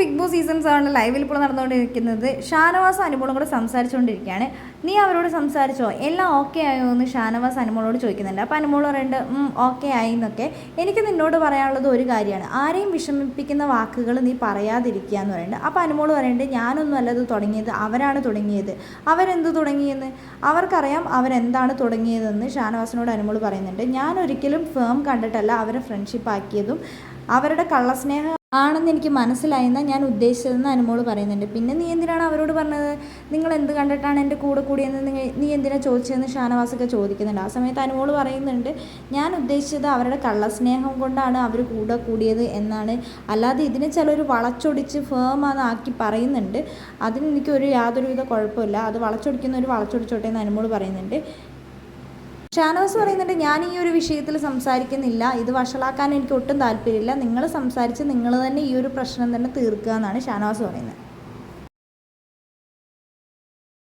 Big boss season സെവനിൽ ലൈവിൽ ഇപ്പോൾ നടന്നുകൊണ്ടിരിക്കുന്നത്. ഷാനവാസ് അനുമോളും കൂടെ സംസാരിച്ചുകൊണ്ടിരിക്കുകയാണ്. നീ അവരോട് സംസാരിച്ചോ? എല്ലാം ഓക്കെ ആയോ എന്ന് ഷാനവാസ് അനുമോളോട് ചോദിക്കുന്നുണ്ട്. അപ്പോൾ അനുമോൾ പറയുന്നുണ്ട് ഓക്കെ ആയി എന്നൊക്കെ. എനിക്ക് നിന്നോട് പറയാനുള്ളത് ഒരു കാര്യമാണ്. ആരെയും വിഷമിപ്പിക്കുന്ന വാക്കുകൾ നീ പറയാതിരിക്കുക എന്ന് പറയുന്നുണ്ട് അപ്പോൾ അനുമോൾ പറയുന്നുണ്ട് ഞാനൊന്നും അല്ലത് തുടങ്ങിയത്. അവരാണ് തുടങ്ങിയത്. അവരെന്ത് തുടങ്ങിയെന്ന്? അവർക്കറിയാം അവരെന്താണ് തുടങ്ങിയതെന്ന് ഷാനവാസിനോട് അനുമോൾ പറയുന്നുണ്ട്. ഞാൻ ഒരിക്കലും ഫേം കണ്ടിട്ടല്ല അവരെ ഫ്രണ്ട്ഷിപ്പ് ആക്കിയതും അവരുടെ കള്ളസ്നേഹം ആണെന്ന് എനിക്ക് മനസ്സിലായെന്ന് ഞാൻ ഉദ്ദേശിച്ചതെന്ന് അനുമോൾ പറയുന്നുണ്ട്. പിന്നെ നീ എന്തിനാണ് അവരോട് പറഞ്ഞത്? നിങ്ങൾ എന്ത് കണ്ടിട്ടാണ് എന്റെ കൂടെ കൂടിയെന്ന് നിങ്ങൾ നീ എന്തിനാണ് ചോദിച്ചതെന്ന് ഷാനവാസൊക്കെ ചോദിക്കുന്നുണ്ട്. ആ സമയത്ത് അനുമോൾ പറയുന്നുണ്ട് ഞാൻ ഉദ്ദേശിച്ചത് അവരുടെ കള്ളസ്നേഹം കൊണ്ടാണ് അവർ കൂടെ കൂടിയത് എന്നാണ്. അല്ലാതെ ഇതിനെ ചിലർ വളച്ചൊടിച്ച് ഫേമാന്ന് ആക്കി പറയുന്നുണ്ട്. അതിന് എനിക്ക് ഒരു യാതൊരുവിധ കുഴപ്പമില്ല. അത് വളച്ചൊടിക്കുന്നവർ വളച്ചൊടിച്ചോട്ടെ എന്ന് അനുമോൾ പറയുന്നുണ്ട്. ഷാനവാസ് പറയുന്നുണ്ട് ഞാൻ ഈ ഒരു വിഷയത്തിൽ സംസാരിക്കുന്നില്ല. ഇത് വഷളാക്കാൻ എനിക്ക് ഒട്ടും താല്പര്യമില്ല. നിങ്ങൾ സംസാരിച്ച് നിങ്ങൾ തന്നെ ഈ ഒരു പ്രശ്നം തന്നെ തീർക്കുക എന്നാണ് ഷാനവാസ് പറയുന്നത്.